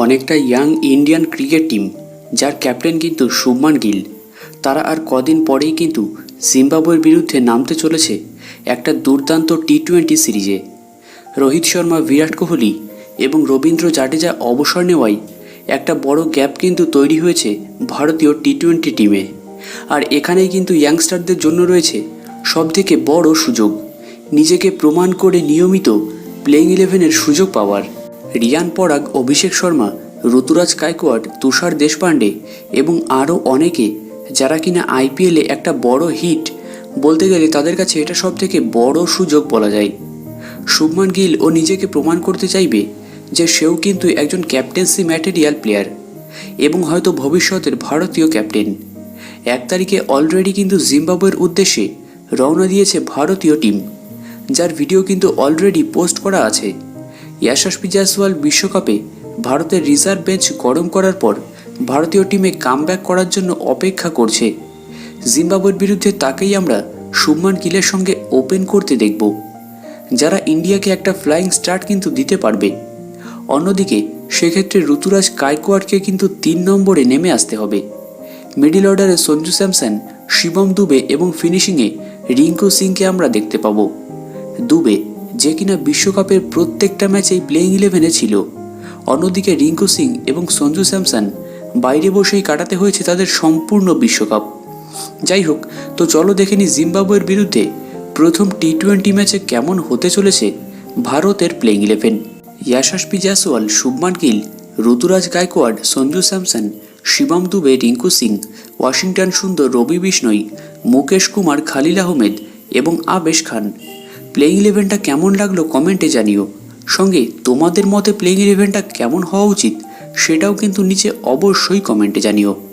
অনেকটা young Indian cricket team যার captain কিন্তু শুভমান গিল। তারা আর কদিন পরেই কিন্তু জিম্বাবুয়ের বিরুদ্ধে নামতে চলেছে একটা দুর্দান্ত টি টোয়েন্টি সিরিজে। রোহিত শর্মা, বিরাট কোহলি এবং রবীন্দ্র জাডেজা অবসর নেওয়ায় একটা বড় গ্যাপ কিন্তু তৈরি হয়েছে ভারতীয় টি টোয়েন্টি টিমে আর এখানেই কিন্তু ইয়াংস্টারদের জন্য রয়েছে সবথেকে বড় সুযোগ। নিজেকে প্রমাণ করে নিয়মিত প্লেইং ইলেভেনের সুযোগ পাওয়ার। রিয়ান পরাগ, অভিষেক শর্মা, ঋতুরাজ কায়কোয়াড তুষার দেশপাণ্ডে এবং আরও অনেকে যারা কিনা আইপিএলে একটা বড় হিট, বলতে গেলে তাদের কাছে এটা সব থেকে বড় সুযোগ বলা যায়। শুভমান গিল ও নিজেকে প্রমাণ করতে চাইবে যে সেও কিন্তু একজন ক্যাপ্টেন্সি ম্যাটেরিয়াল প্লেয়ার এবং হয়তো ভবিষ্যতের ভারতীয় ক্যাপ্টেন। এক তারিখে অলরেডি কিন্তু জিম্বাবুয়ের উদ্দেশ্যে রওনা দিয়েছে ভারতীয় টিম, যার ভিডিও কিন্তু অলরেডি পোস্ট করা আছে। ইয়াশাসপি জয়সওয়াল বিশ্বকাপে ভারতের রিজার্ভ বেঞ্চ গরম করার পর ভারতীয় টিমে কামব্যাক করার জন্য অপেক্ষা করছে। জিম্বাবুয়ের বিরুদ্ধে তাকেই আমরা শুভমান গিলের সঙ্গে ওপেন করতে দেখব। যারা ইন্ডিয়াকে একটা ফ্লাইং স্টার্ট কিন্তু দিতে পারবে। অন্যদিকে, সেক্ষেত্রে ঋতুরাজ কায়কোয়াডকে কিন্তু তিন নম্বরে নেমে আসতে হবে। মিডিল অর্ডারে সঞ্জু স্যামসন, শিবম দুবে এবং ফিনিশিংয়ে রিঙ্কু সিংকে আমরা দেখতে পাবো। দুবে যে কিনা বিশ্বকাপের প্রত্যেকটা ম্যাচেই প্লেইং ইলেভেনে ছিল। অন্যদিকে রিঙ্কু সিং এবং সঞ্জু স্যামসন বাইরে বসেই কাটাতে হয়েছে তাদের সম্পূর্ণ বিশ্বকাপ। যাই হোক, তো চলো দেখে নি জিম্বাবুয়ের বিরুদ্ধে প্রথম টি টোয়েন্টি ম্যাচে কেমন হতে চলেছে ভারতের playing eleven Yashasvi Jaiswal Shubman Gill, Ruturaj Gaikwad, Sanju Samson, Shivam Dube, Rinku Singh, Washington Sundar, Ravi Bishnoi, Mukesh Kumar, Khalil Ahmed এবং আবেশ খান। প্লেইং ইলেভেনটা কেমন লাগল কমেন্টে জানিও। সঙ্গে তোমাদের মতে প্লেইং ইলেভেনটা কেমন হওয়া উচিত, সেটাও কিন্তু নিচে অবশ্যই কমেন্টে জানিও।